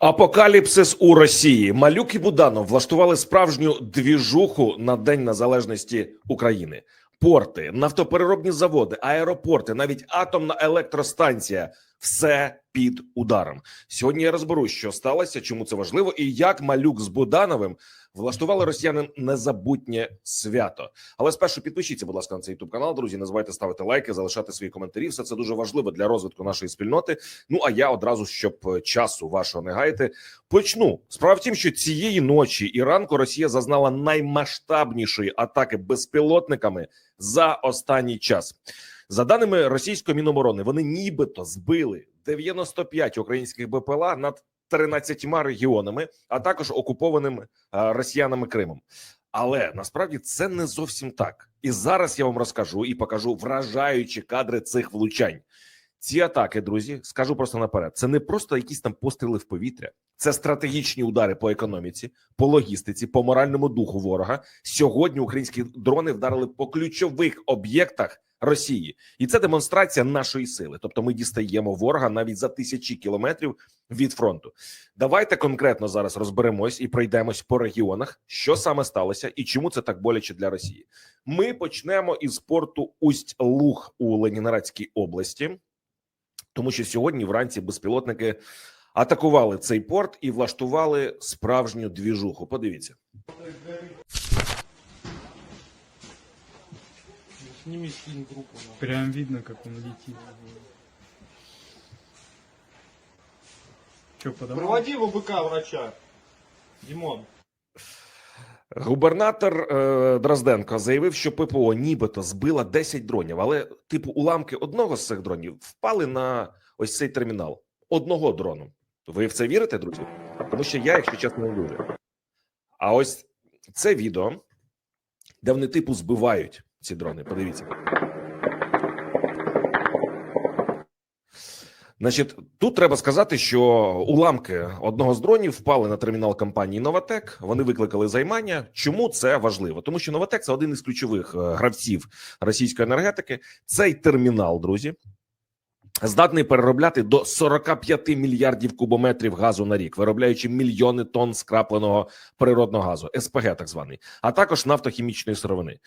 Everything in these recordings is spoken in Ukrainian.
Апокаліпсис у Росії. Малюк і Буданов влаштували справжню двіжуху на День Незалежності України. Порти, нафтопереробні заводи, аеропорти, навіть атомна електростанція все під ударом. Сьогодні я розберу, що сталося, чому це важливо, і як малюк з Будановим влаштували росіянам незабутнє свято. Але спершу підпишіться, будь ласка, на цей youtube канал. Друзі, не забувайте ставити лайки, залишати свої коментарі. Все це дуже важливо для розвитку нашої спільноти. Ну а я одразу, щоб е, часу вашого не гаяти, почну. Справа в тім, що цієї ночі і ранку Росія зазнала наймасштабнішої атаки безпілотниками за останній час. За даними російської міноборони, вони нібито збили 95 українських БПЛА над 13 регіонами, а також окупованим е, росіянами Кримом. Але насправді це не зовсім так. І зараз я вам розкажу і покажу вражаючі кадри цих влучань. Ці атаки, друзі, скажу просто наперед. Це не просто якісь там постріли в повітря, це стратегічні удари по економіці, по логістиці, по моральному духу ворога. Сьогодні українські дрони вдарили по ключових об'єктах Росії, і це демонстрація нашої сили. Тобто, ми дістаємо ворога навіть за тисячі кілометрів від фронту. Давайте конкретно зараз розберемось і пройдемось по регіонах, що саме сталося і чому це так боляче для Росії. Ми почнемо із порту Усть-Луг у Ленінградській області, тому що сьогодні вранці безпілотники атакували цей порт і влаштували справжню двіжуху. Подивіться. Сними скинь группу. нахуй. Прям видно, как он летит. Че, подавай? Проводи в ОБК врача. Димон. Губернатор е, Дрозденко заявив, що ППО нібито збила 10 дронів, але типу уламки одного з цих дронів впали на ось цей термінал. Одного дрону. Ви в це вірите, друзі? Тому що я, якщо чесно, не дуже. А ось це відео, де вони типу збивають ці дрони. Подивіться. Значить, тут треба сказати, що уламки одного з дронів впали на термінал компанії Новатек. Вони викликали займання. Чому це важливо? Тому що Новатек це один із ключових е, гравців російської енергетики. Цей термінал, друзі, здатний переробляти до 45 мільярдів кубометрів газу на рік, виробляючи мільйони тонн скрапленого природного газу, СПГ, так званий, а також нафтохімічної сировини.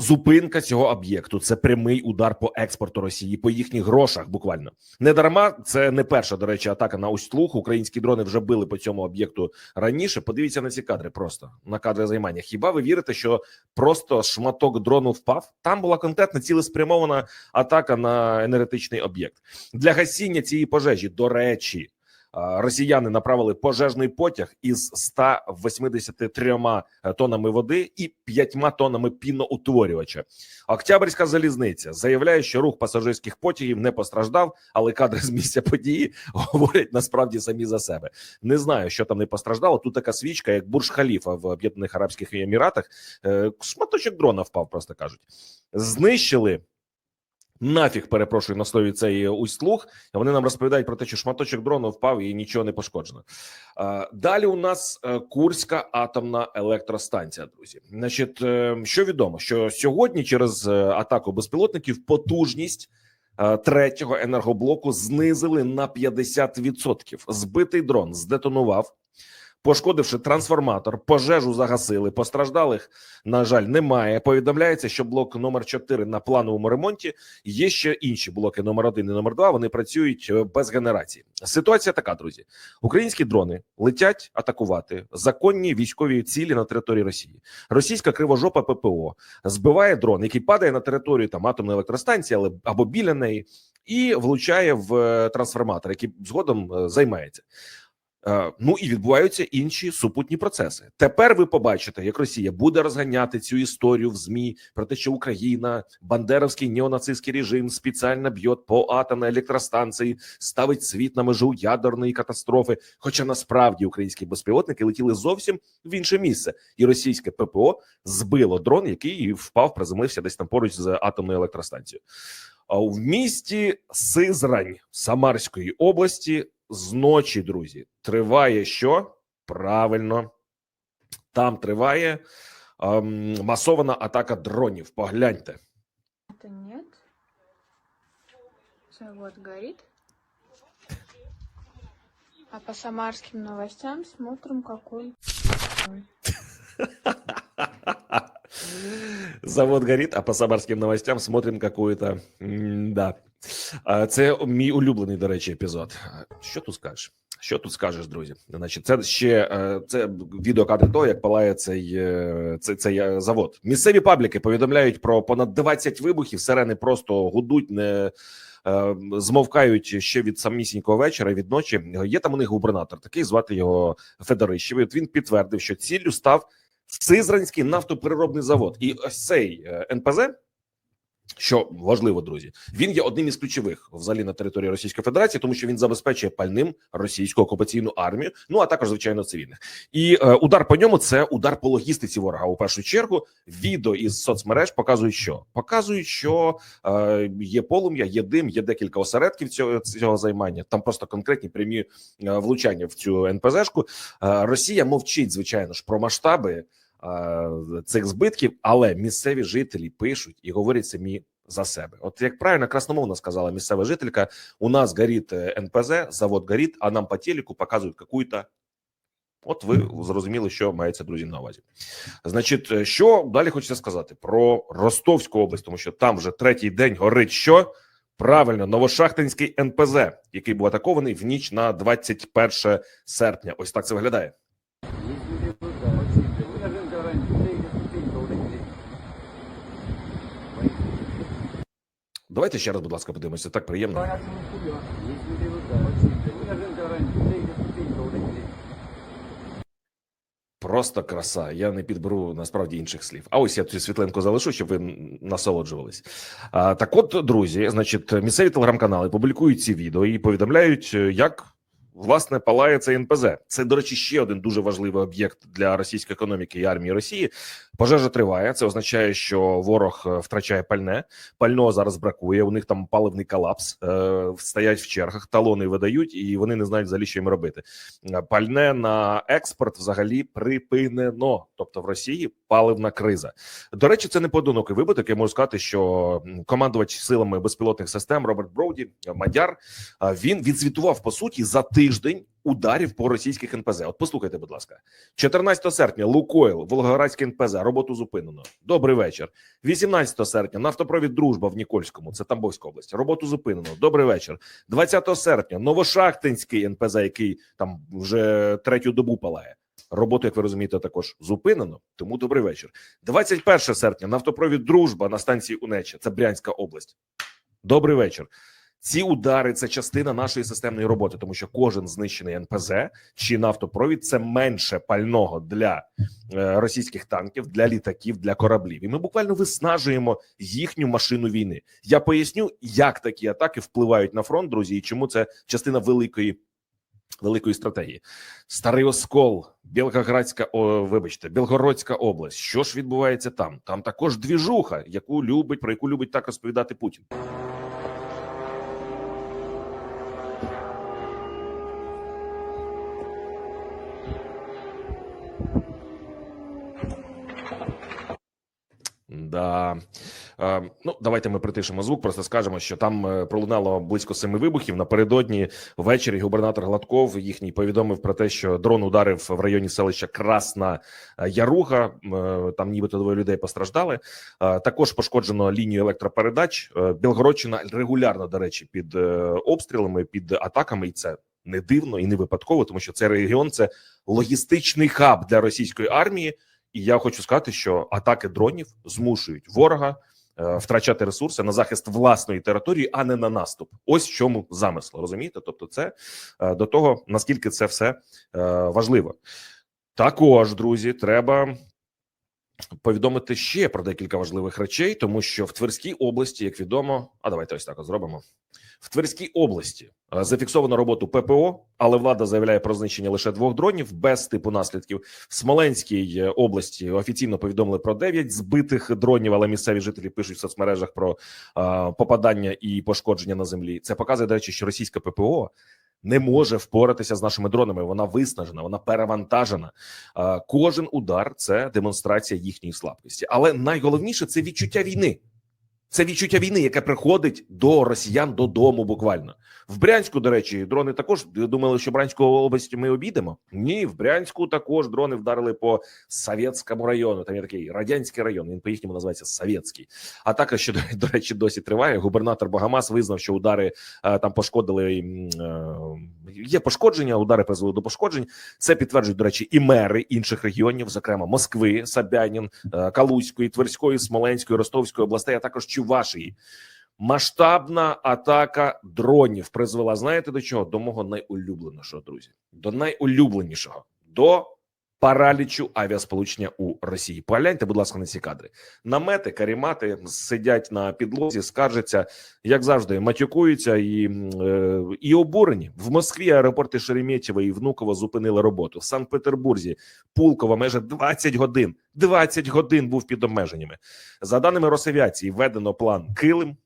Зупинка цього об'єкту це прямий удар по експорту Росії, по їхніх грошах. Буквально не дарма. Це не перша до речі, атака на Усть-Луг. Українські дрони вже били по цьому об'єкту раніше. Подивіться на ці кадри. Просто на кадри займання. Хіба ви вірите, що просто шматок дрону впав? Там була конкретна цілеспрямована атака на енергетичний об'єкт для гасіння цієї пожежі. До речі. Росіяни направили пожежний потяг із 183 тоннами води і 5 тоннами піноутворювача. Октябрьська залізниця заявляє, що рух пасажирських потягів не постраждав, але кадри з місця події говорять насправді самі за себе. Не знаю, що там не постраждало. Тут така свічка, як Бурж Халіфа в Об'єднаних Арабських Еміратах. Е, Шматочок дрона впав, просто кажуть. Знищили. Нафіг перепрошую на слові цей усть-луг. Вони нам розповідають про те, що шматочок дрону впав і нічого не пошкоджено. Далі у нас е, Курська атомна електростанція. Друзі, значить, е, що відомо, що сьогодні через е, атаку безпілотників потужність третього енергоблоку знизили на 50%. Збитий дрон здетонував. Пошкодивши трансформатор, пожежу загасили. Постраждалих, на жаль, немає. Повідомляється, що блок номер 4 на плановому ремонті. Є ще інші блоки номер 1 і номер 2 Вони працюють е, без генерації. Ситуація така, друзі: українські дрони летять атакувати законні військові цілі на території Росії. Російська кривожопа ППО збиває дрон, який падає на територію там атомної електростанції, але або біля неї, і влучає в е, трансформатор, який згодом е, займається. Е, Ну і відбуваються інші супутні процеси. Тепер ви побачите, як Росія буде розганяти цю історію в змі про те, що Україна, бандеровський неонацистський режим спеціально б'є по атомній електростанції, ставить світ на межу ядерної катастрофи. Хоча насправді українські безпілотники летіли зовсім в інше місце, і російське ППО збило дрон, який впав, приземлився десь там поруч з атомною електростанцією. А в місті Сизрань Самарської області зночі, друзі, триває що? Правильно, там триває ем, масована атака дронів. Погляньте. Это нет. Все, вот горит. А по самарским новостям смотрим, какой. Завод горит, а по самарським новостям смотрим какую-то. Да. Це мій улюблений, до речі, епізод. Що тут скажеш? Що тут скажеш, друзі? Значить, це ще е, це відеокадр того, як палає цей, е, цей, цей е, завод. Місцеві пабліки повідомляють про понад 20 вибухів. Сирени просто гудуть, не змовкають ще від самісінького вечора, від ночі. Є там у них губернатор, такий звати його От він підтвердив, що ціллю став Сизранський нафтопереробний завод, і ось цей е, НПЗ. Що важливо, друзі, він є одним із ключових взагалі на території Російської Федерації, тому що він забезпечує пальним російську окупаційну армію, ну а також звичайно цивільних. І е, удар по ньому це удар по логістиці ворога. У першу чергу відео із соцмереж показують, що показують, що е, є полум'я, є дим, є декілька осередків цього цього займання. Там просто конкретні прямі е, влучання в цю НПЗшку. Е, Росія мовчить, звичайно ж, про масштаби цих збитків, але місцеві жителі пишуть і говорять самі за себе. От як правильно красномовно сказала місцева жителька, у нас горить е, НПЗ, завод горить, а нам по телеку показують какую-то. От ви зрозуміли, що мається друзі на увазі. Значить, е, що далі хочеться сказати про Ростовську область, тому що там вже третій день горить що правильно Новошахтинський НПЗ, який був атакований в ніч на 21 серпня. Ось так це виглядає. Давайте ще раз, будь ласка, подивимося. Так приємно. Просто краса. Я не підберу насправді інших слів. А ось я цю світлинку залишу, щоб ви насолоджувались. А, так, от, друзі, значить, місцеві телеграм-канали публікують ці відео і повідомляють, е, як власне палає цей НПЗ. Це, до речі, ще один дуже важливий об'єкт для російської економіки і армії Росії. Пожежа триває. Це означає, що ворог е, втрачає пальне. Пального зараз бракує. У них там паливний колапс. Е, стоять в чергах, талони видають, і вони не знають взагалі, що їм робити. Е, Пальне на експорт взагалі припинено. Тобто в Росії паливна криза. До речі, це не поодинокий випадок. Я можу сказати, що командувач силами безпілотних систем Роберт Броуді, е, Мадяр, він відзвітував по суті за тиждень ударів по російських НПЗ. От послухайте, будь ласка, 14 серпня Лукойл, Волгоградське НПЗ, роботу зупинено. Добрий вечір. 18 серпня нафтопровід Дружба в Нікольському, це Тамбовська область. Роботу зупинено. Добрий вечір. 20 серпня Новошахтинський НПЗ, який там вже третю добу палає. Роботу, як ви розумієте, також зупинено. Тому добрий вечір. 21 серпня нафтопровід Дружба на станції Унеча, це Брянська область. Добрий вечір. Ці удари це частина нашої системної роботи, тому що кожен знищений НПЗ чи нафтопровід це менше пального для е, російських танків, для літаків, для кораблів. І ми буквально виснажуємо їхню машину війни. Я поясню, як такі атаки впливають на фронт, друзі, і чому це частина великої. Великої стратегії старий оскол, Білгородська, о, вибачте, Білгородська область. Що ж відбувається там? Там також двіжуха, яку любить про яку любить так розповідати Путін. Да. Е, ну, давайте ми притишимо звук, просто скажемо, що там е, пролунало близько семи вибухів. Напередодні ввечері губернатор Гладков їхній повідомив про те, що дрон ударив в районі селища Красна е, Яруга. Е, Там нібито двоє людей постраждали. Е, Також пошкоджено лінію електропередач. Е, Білгородщина регулярно, до речі, під е, обстрілами, під атаками, і це не дивно і не випадково, тому що цей регіон це логістичний хаб для російської армії. І я хочу сказати, що атаки дронів змушують ворога е, втрачати ресурси на захист власної території, а не на наступ. Ось в чому замисл Розумієте? Тобто, це е, до того наскільки це все е, важливо. Також, друзі, треба повідомити ще про декілька важливих речей, тому що в Тверській області, як відомо, а давайте ось так зробимо. В Тверській області е, зафіксовано роботу ППО, але влада заявляє про знищення лише двох дронів без типу наслідків. В Смоленській е, області офіційно повідомили про 9 збитих дронів, але місцеві жителі пишуть в соцмережах про е, попадання і пошкодження на землі. Це показує, до речі, що російська ППО не може впоратися з нашими дронами. Вона виснажена, вона перевантажена. Кожен удар це демонстрація їхньої слабкості. Але найголовніше це відчуття війни. Це відчуття війни, яке приходить до росіян додому. Буквально в Брянську. До речі, дрони також думали, що Брянську область ми обійдемо. Ні, в Брянську також дрони вдарили по Совєтському району. Там є такий радянський район. Він по їхньому називається Совєтський. Атака, що до, речі, досі триває. Губернатор Багамас визнав, що удари е, там пошкодили. е, Є пошкодження, удари призвели до пошкоджень. Це підтверджують, до речі, і мери інших регіонів, зокрема Москви, Собянін, е, Калузької, Тверської, Смоленської, Ростовської областей, а також Чувашії. Масштабна атака дронів призвела. Знаєте до чого? До мого найулюбленішого, друзі, до найулюбленішого, до паралічу авіасполучення у Росії. Погляньте, будь ласка, на ці кадри. Намети, карімати сидять на підлозі, скаржаться, як завжди, матюкуються і, е, і обурені. В Москві аеропорти Шереметьєво і Внуково зупинили роботу. В Санкт-Петербурзі Пулково майже 20 годин. 20 годин був під обмеженнями. За даними Росавіації, введено план Килим.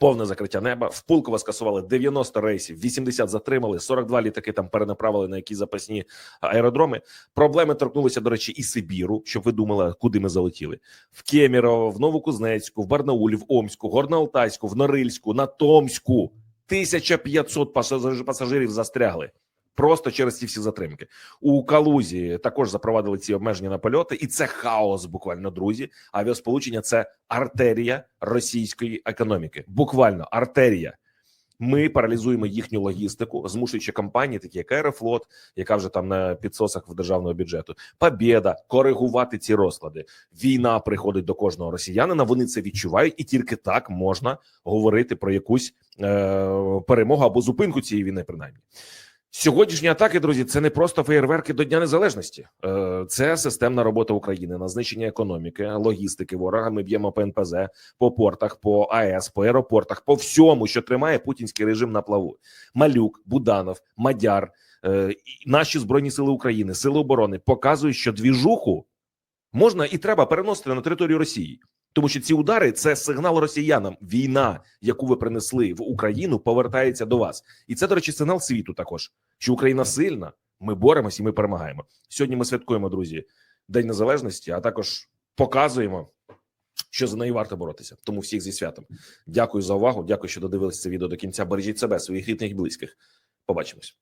Повне закриття неба. В Пулково скасували 90 рейсів, 80 затримали, 42 літаки там перенаправили на якісь запасні аеродроми. Проблеми торкнулися, до речі, і Сибіру, щоб ви думали, куди ми залетіли. В Кемерово, в Новокузнецьку, в Барнаулі, в Омську, Горно-Алтайську, в Норильську, на Томську. 1500 пасажирів застрягли. Просто через ці всі затримки у Калузі також запровадили ці обмеження на польоти, і це хаос. Буквально друзі. Авіасполучення це артерія російської економіки. Буквально артерія. Ми паралізуємо їхню логістику, змушуючи компанії, такі як Аерофлот, яка вже там на підсосах в державного бюджету, Побєда, коригувати ці розклади. Війна приходить до кожного росіянина. Вони це відчувають, і тільки так можна говорити про якусь е- перемогу або зупинку цієї війни, принаймні. Сьогоднішні атаки, друзі, це не просто феєрверки до Дня Незалежності, Е, це системна робота України на знищення економіки, логістики ворога. Ми б'ємо по НПЗ, по портах, по АЕС, по аеропортах, по всьому, що тримає путінський режим на плаву. Малюк, Буданов, Мадяр, е, наші збройні сили України, сили оборони показують, що двіжуху можна і треба переносити на територію Росії. Тому що ці удари це сигнал росіянам. Війна, яку ви принесли в Україну, повертається до вас, і це, до речі, сигнал світу. Також що Україна сильна. Ми боремося і ми перемагаємо. Сьогодні ми святкуємо, друзі, День Незалежності, а також показуємо, що за неї варто боротися. Тому всіх зі святом. Дякую за увагу. Дякую, що додивилися це відео до кінця. Бережіть себе, своїх рідних і близьких. Побачимось.